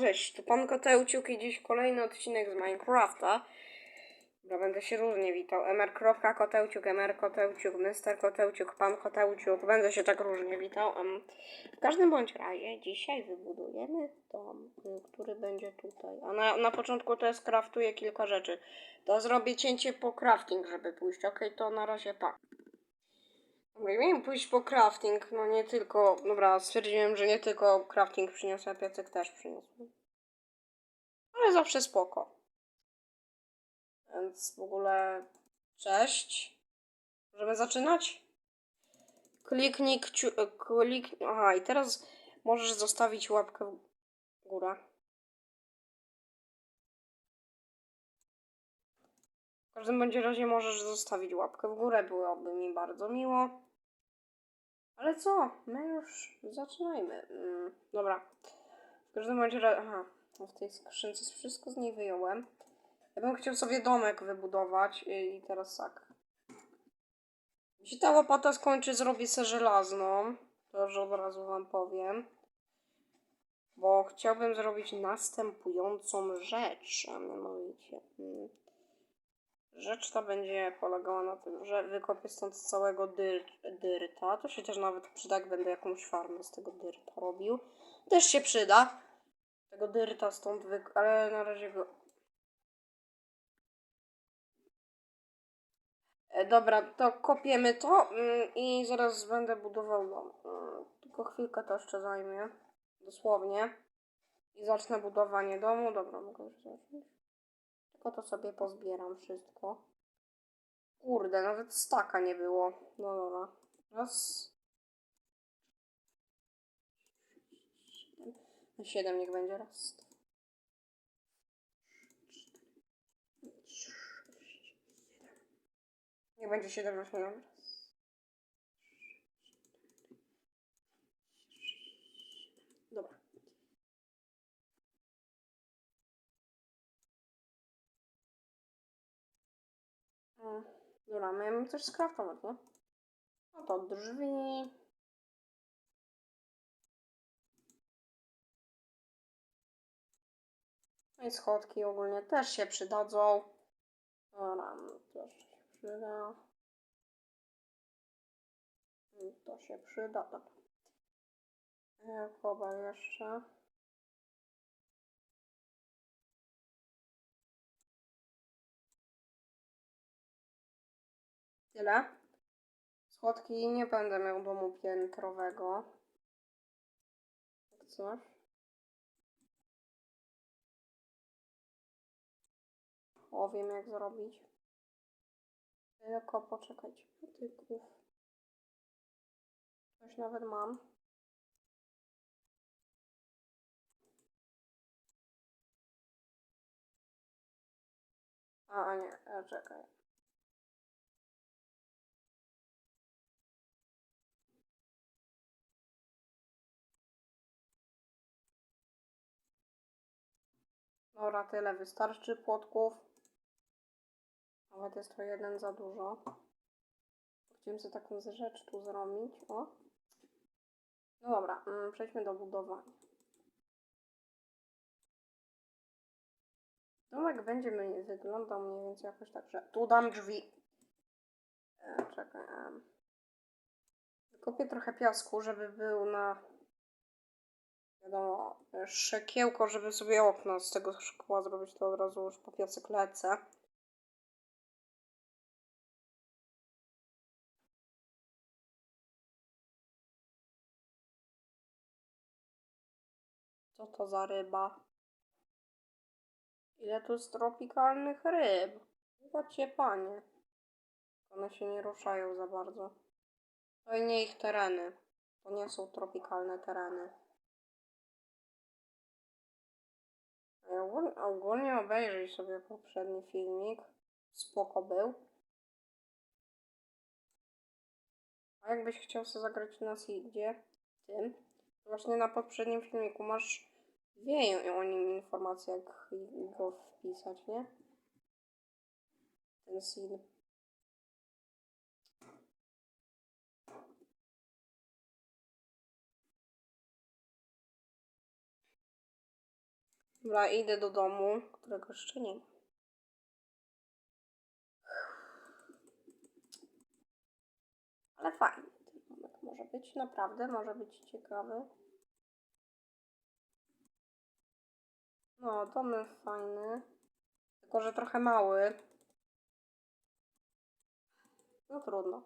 Cześć, tu pan Kotełciuk i dziś kolejny odcinek z Minecrafta. Dobra, będę się różnie witał. Mr. Kotełciuk, Mr. Kotełciuk, Mr. Kotełciuk, pan Kotełciuk. Będę się tak różnie witał. W każdym bądź razie dzisiaj wybudujemy dom, y, który będzie tutaj. A na, na początku to jest craftuję kilka rzeczy. To zrobię cięcie po crafting, żeby pójść. Okej, to na razie Dobra, miałem pójść po crafting, no nie tylko, dobra, stwierdziłem, że nie tylko crafting przyniosę, a piacyk też przyniosłem. Ale zawsze spoko. Więc w ogóle, cześć. Możemy zaczynać? Kliknij, kciu, e, klik, aha i teraz możesz zostawić łapkę w górę. W każdym bądź razie możesz zostawić łapkę w górę, byłoby mi bardzo miło. Ale co? My już zaczynajmy. Mm, dobra. W każdym razie. Aha, no w tej skrzynce wszystko z niej wyjąłem. Ja bym chciał sobie domek wybudować i i teraz tak. Jeśli ta łopata skończy, zrobię sobie żelazną. To już od razu wam powiem. Bo chciałbym zrobić następującą rzecz, a mianowicie. mm, Rzecz ta będzie polegała na tym, że wykopię stąd całego dyr, dyrta. To się też nawet przyda, jak będę jakąś farmę z tego dyrta robił. Też się przyda. Tego dyrta stąd wy... ale na razie go... E, Dobra, to kopiemy to mm, i zaraz będę budował dom. Mm, Tylko chwilkę to jeszcze zajmie. Dosłownie. I zacznę budowanie domu. Dobra, mogę już zacząć. Tylko to sobie pozbieram wszystko. Kurde, nawet staka nie było. No dobra. Raz. Na siedem niech będzie raz. Niech będzie siedem na siedem. Dobra. Dobra, mamy coś skraftować, nie? No to drzwi. No i schodki ogólnie też się przydadzą. Dobra, też się przyda. I To się przyda, dobra. E, Kobel jeszcze. Tyle. Schodki nie będę miał domu piętrowego. Jak coś. O, wiem jak zrobić. Tylko poczekajcie. Tyków. Coś nawet mam. A, a nie, e, czekaj. Dobra, tyle wystarczy płotków. Nawet jest to jeden za dużo. Chciałem sobie taką rzecz tu zrobić. O. No dobra, mm, przejdźmy do budowania. Domek będzie wyglądał mniej więcej jakoś tak, że tu dam drzwi. E, czekaj. Kopię trochę piasku, żeby był na wiadomo, szekiełko, żeby sobie okno z tego szkła zrobić, to od razu już po piasek lecę. Co to za ryba? Ile tu jest tropikalnych ryb? Zobaczcie, panie. One się nie ruszają za bardzo. To i nie ich tereny. To nie są tropikalne tereny. Ogólnie obejrzyj sobie poprzedni filmik. Spoko był. A jakbyś chciał sobie zagrać na Seedzie, tym, właśnie na poprzednim filmiku masz wieją o nim informacje, jak go wpisać, nie? Ten Seed. Dobra, idę do domu, którego jeszcze nie ma. Ale fajny ten domek może być, naprawdę może być ciekawy. No, domek fajny. Tylko, że trochę mały. No trudno.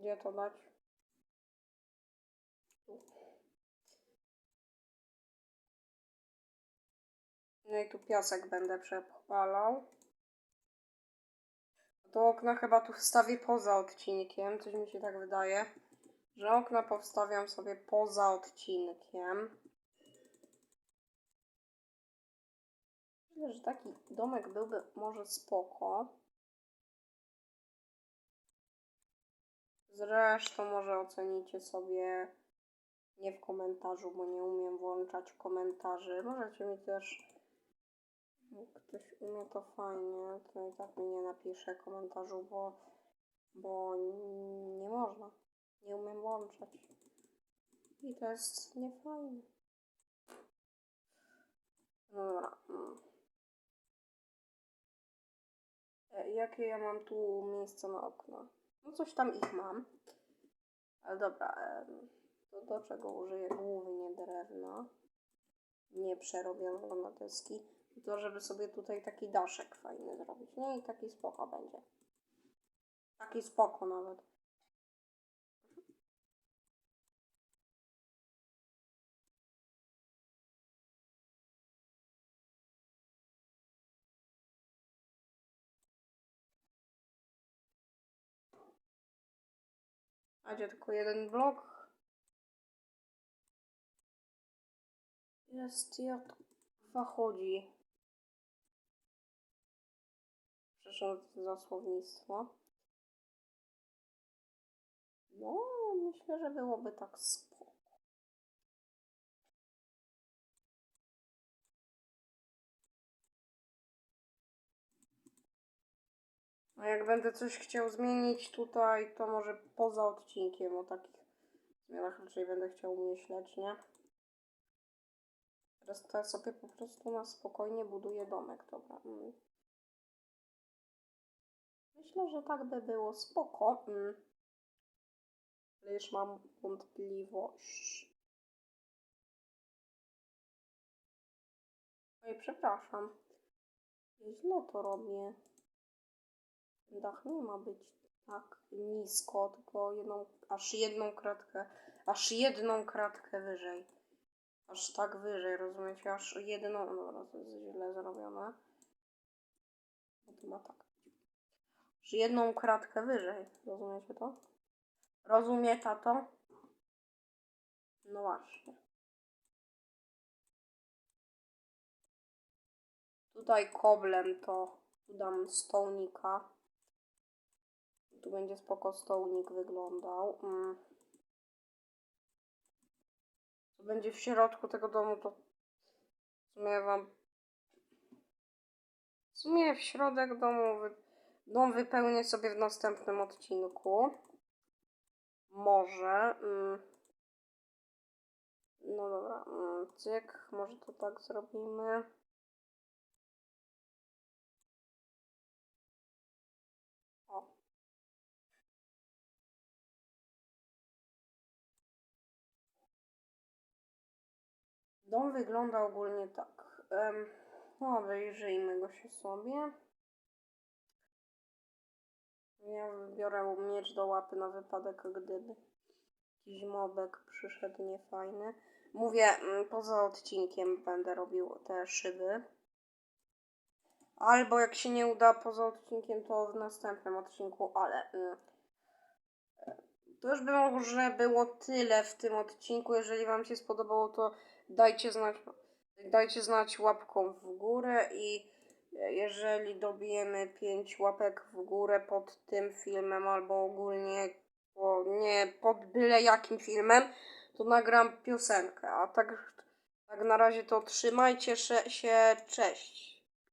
Gdzie to dać? No i tu piasek będę przepalał. To okna chyba tu wstawię poza odcinkiem, coś mi się tak wydaje, że okna powstawiam sobie poza odcinkiem. Myślę, że taki domek byłby może spoko. Zresztą może ocenicie sobie nie w komentarzu, bo nie umiem włączać komentarzy. Możecie mi też, ktoś umie to fajnie, to i tak mi nie napisze komentarzu, bo, bo nie można. Nie umiem włączać. I to jest niefajne. No dobra. mm. E, Jakie ja mam tu miejsce na okna? No coś tam ich mam. Ale dobra, to do czego użyję głównie drewna, nie przerobionego na deski, to żeby sobie tutaj taki daszek fajny zrobić. No i taki spoko będzie. Taki spoko nawet. A tylko jeden blok? Jest jak chodzi. Przepraszam za słownictwo. No, myślę, że byłoby tak A jak będę coś chciał zmienić tutaj, to może poza odcinkiem o takich zmianach raczej będę chciał myśleć, nie? Teraz to ja sobie po prostu na spokojnie buduję domek, dobra. Mm. Myślę, że tak by było spoko. Mm. Ale już mam wątpliwość. Oj, przepraszam. Źle to robię. Dach nie ma być tak nisko, tylko jedną, aż jedną kratkę, aż jedną kratkę wyżej. Aż tak wyżej, rozumiecie? Aż jedną, no to jest źle zrobione. No to ma tak. Aż jedną kratkę wyżej, rozumiecie to? Rozumie tato? No właśnie. Tutaj koblem to dam stołnika. Tu będzie spoko stołnik wyglądał. Mm. Co będzie w środku tego domu, to w sumie wam... W sumie w środek domu wy... dom wypełnię sobie w następnym odcinku. Może. Mm. No dobra, mm, cyk, może to tak zrobimy. Dom wygląda ogólnie tak. No, wyjrzyjmy go się sobie. Ja wybiorę miecz do łapy na wypadek, gdyby jakiś mobek przyszedł niefajny. Mówię, mm, poza odcinkiem będę robił te szyby. Albo jak się nie uda poza odcinkiem, to w następnym odcinku, ale mm, to już by może było tyle w tym odcinku. Jeżeli Wam się spodobało, to dajcie znać, dajcie znać łapką w górę i jeżeli dobijemy 5 łapek w górę pod tym filmem albo ogólnie, nie nie pod byle jakim filmem, to nagram piosenkę. A tak, tak na razie to trzymajcie się, cześć.